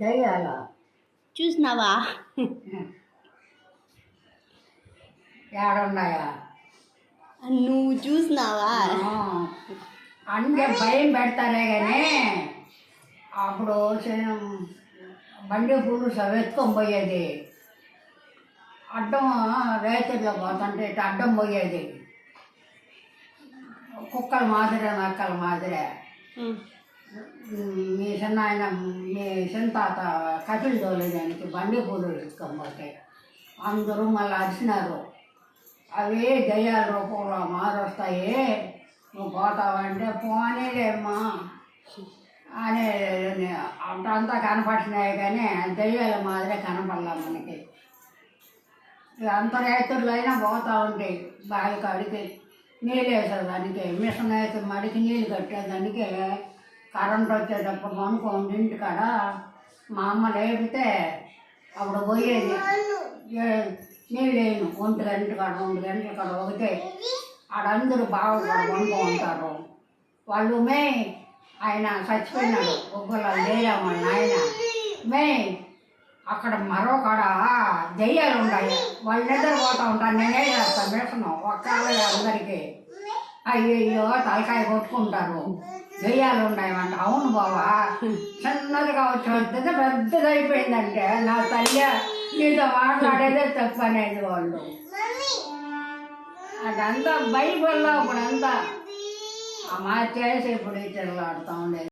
దయ్యాల. చూసినావా? ఏడున్నాయా నువ్వు చూసినావా? అంటే భయం పెడతారే కానీ అప్పుడు బండి పూలు ఎత్తుకొని పోయేది. అడ్డం రైతుల్లో పోతుంటే ఇటు అడ్డం పోయేది. కుక్కల మాదిరే నక్కల మాదిరే. మీ చిన్న ఆయన మీ చిన్న తాత కట్టెలు తోలేదానికి బండి పూలు ఎత్తుకొని అందరూ మళ్ళీ అరిచినారు అవే దయ్యాల రూపంలో మారొస్తాయి. నువ్వు పోతావంటే పోనేలేమ్మా. అని అంతా కనపడినాయి కానీ దయ్యాల మాదిరే కనపడలా మనకి. అంత రైతుల్లో అయినా పోతా ఉంటాయి బావి కాడికి నీళ్ళు వేసేదానికి మిషన్ అయితే మడికి నీళ్ళు కట్టేదానికి కరెంట్ వచ్చేటప్పుడు అనుకోండి ఇంటికాడ మా అమ్మ లేపితే అప్పుడు పోయేది. నేను లేను ఒంటి గంట కాడ రెండు గంటల కాడ ఒకటే. ఆడందరూ బాగా వండుకో ఉంటారు. వాళ్ళు మే ఆయన చచ్చిపోయినాడు. ఒక్కళ్ళు లేరాము ఆయన మే అక్కడ మరో కాడ దెయ్యాలు ఉన్నాయి. వాళ్ళు నిద్ర పోతా ఉంటారు. నేనే చేస్తాను వేసను ఒక్కళ్ళే అందరికీ. అయ్యో తలకాయ కొట్టుకుంటారు. దెయ్యాలు ఉన్నాయంట అవును బావా. చిన్నదిగా వచ్చి పెద్దది అయిపోయిందంటే నా తల్లి నీతో మాట్లాడేదే తప్పు అనేది వాళ్ళు. అదంతా బైబిల్లో ఇప్పుడంతా ఆ మా చేసి ఇప్పుడు ఇట్లా ఆడుతూ ఉండేది.